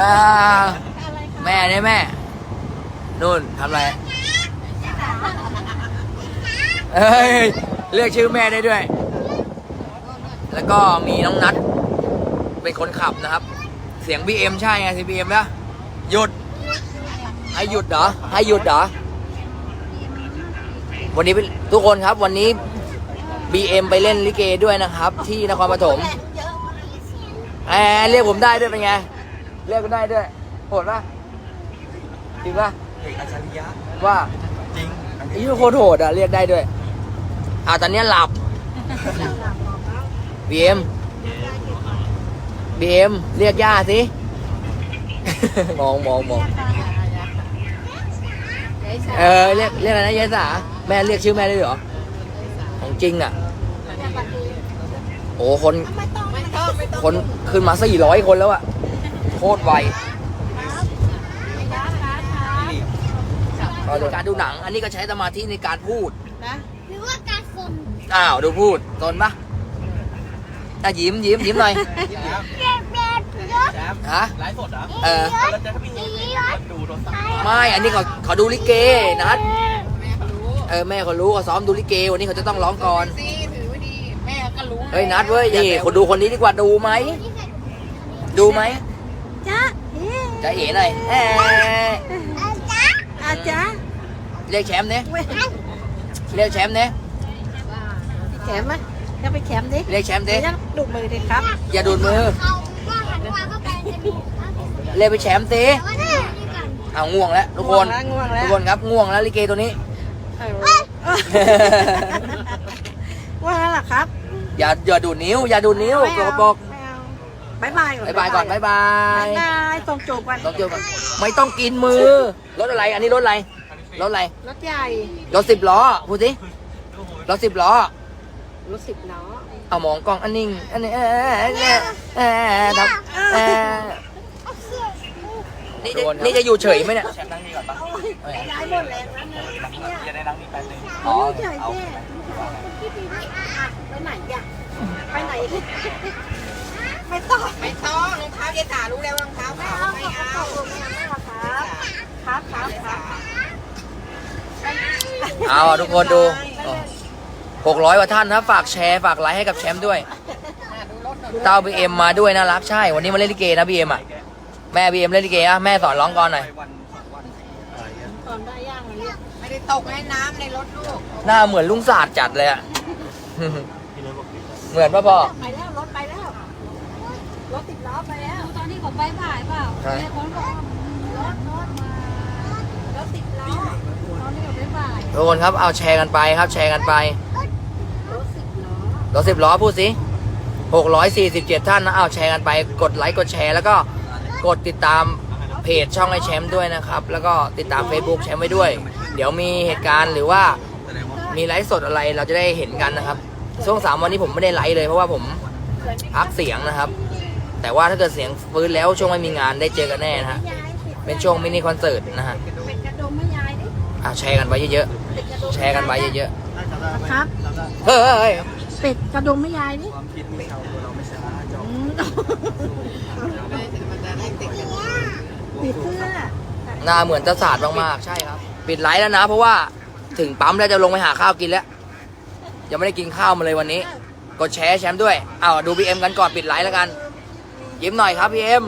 อ่าแม่เนี่ยแม่นู่นทำอะไรเอ้ยเรียกชื่อแม่ได้ด้วย แล้วก็มีน้องนัทเป็นคนขับนะครับ เสียง BM ใช่ไงเสียง BM นะหยุด ให้หยุดเหรอ ให้หยุดเหรอ วันนี้เป็นทุกคนครับวันนี้ BM ไปเล่นลิเกด้วยนะครับ ที่นครปฐมแหมเรียกผมได้ด้วยเป็นไง เรียกผมได้ด้วยโหดปะจริงปะเอกอัจฉริยะว่าจริงไอ้ยี่โคตรโหดอะเรียกได้ด้วยอ่าตอนเนี้ยหลับ BM BM เรียกย่าสิ มองมองมองเออเรียกเรียกอะไรนะยายสาแม่เรียกชื่อแม่ได้ด้วยเหรอของจริงอะโอ้คนคนขึ้นมาสี่ร้อยคนแล้วอะโคตรไวการดูหนัง อันนี้ก็ใช้สมาธิในการพูดหรือว่าการสนอ้าวดูพูดตนปะอะยิ้มยิ้มยิ้มหน่อยเก็บเล็บเยอะแชมป์ฮะไลฟ์สดเหรอเออแล้วจะมีดูโทรศัพท์ไม่ อันนี้เขาเขาดูลิเกนัดเออแม่เขารู้เขาซ้อมดูลิเกวันนี้เขาจะต้องร้องก่อนสิถือไว้ดีแม่ก็รู้เฮ้ยนัดเว้ยนี่คนดูคนนี้ดีกว่าดูไหม ดูไหม จ้าจะเอ๋หน่อยแหมจ้าอาจ้าเรียกแชมป์เนี่ยเรียกแชมป์เนี่ยแขมไหมจะไปแขมดิเรียกแชมป์เดี๋เนี่ยวยจะดุมือดิครับอย่าดูดมือเขาว่าหันมาก็เป็นจะมีเรียกไปแชมป์สิแต่ว่าเนี่ยนี่กันเอาง่วงแล้วทุกคน ง่วงแล้วทุกคนครับง่วงแล้วลิเกตัวนี้ง่วงแล้วเหรอครับ อย่าอย่าดูดนิ้ว อย่าดูดนิ้วไม่กเอาระปรกไม่เอา บายบายก่อนบายบายก่อนบายบายบายบายส่งจูบกันต้องเจอกันไม่ต้องกินมือรถอะไร อันนี้รถอะไรรถอะไรรถใหญ่รถสิบล้อพูดสิรถสิบล้อรถสิบล้อเอาหมองกล้องอันนิ่งอันนี้เออเออเออทำเออนี่จะนี่จะอยู่เฉยไหมเนี่ยแชมป์นั่งนี่ก่อนปะย้ายหมดแรงแล้วเนี่ยจะได้นั่งนี่แป๊บนึงอ๋อใหญ่แย่ไปไหนอะไปไหน ไม่ต้อง ไม่ต้องรองเท้าเยสารู้แล้วรองเท้าไม่เอาไม่เอาไม่เอาครับครับครับครับเอาอะทุกคนดูหกร้อยกว่าท่านนะฝากแชร์ฝากไลค์ให้กับแชมป์ด้วยเต้าบีเอ็มมาด้วยน่ารักใช่ วันนี้มาเล่นลิเกนะบีเอ็มอะ แม่บีเอ็มเล่นลิเกอะแม่สอนร้องก่อนหน่อยไปวันสองวันอะไรเงี้ยตอนได้ย่างเลยไม่ได้ตกในน้ำในรถลูกหน้าเหมือนลุงศาสตร์จัดเลยอะพี่เนยบอกดิเหมือนป่ะพ่อ ไปแล้วรถไปแล้ว รถติดล้อไปแล้ว ตอนที่เขาไปบ่ายเปล่าใช่แต่คนบอกรถรถมารถติดล้อตอนที่เขาไปบ่ายทุกคนครับเอาแชร์กันไปครับแชร์กันไปรถสิบล้อรถสิบล้อพูดสิหกร้อยสี่สิบเจ็ดท่านนะเอาแชร์กันไป กดไลค์กดแชร์แล้วก็กดติดตามเพจช่องไอแชมป์ด้วยนะครับ แล้วก็ติดตาม Facebook แชมป์ไว้ด้วย เดี๋ยวมีเหตุการณ์หรือว่าแสดงว่ามีไลฟ์สดอะไรเราจะได้เห็นกันนะครับช่วงสามวันนี้ผมไม่ได้ไลฟ์เลยเพราะว่าผม พักเสียงนะครับ แต่ว่าถ้าเกิดเสียงฟื้นแล้วช่วงไม่มีงานได้เจอกันแน่นะฮะยายติดเป็นช่วงมินิคอนเสิร์ตนะฮะเป็นกระดมไม่ยายดิอะแชร์กันไปเยอะเป็ดกระดมๆแชร์กันไปเยอะครับๆ เฮ้ยเป็ดกระดมไม่ยายดิความคิดไม่เอาตัวเราไม่ช้าจบอืมติดเสื้อหน้าเหมือนจะสาดมากๆ ใช่ครับ ปิดไลฟ์แล้วนะ เพราะว่าถึงปั๊มแล้วจะลงไปหาข้าวกินแล้ว ยังไม่ได้กินข้าวมาเลยวันนี้ กดแชร์แชมป์ด้วยเอาดูพีเอ็มกันก่อนปิดไลฟ์แล้วกัน ยิ้มหน่อยครับพี่เอ็ม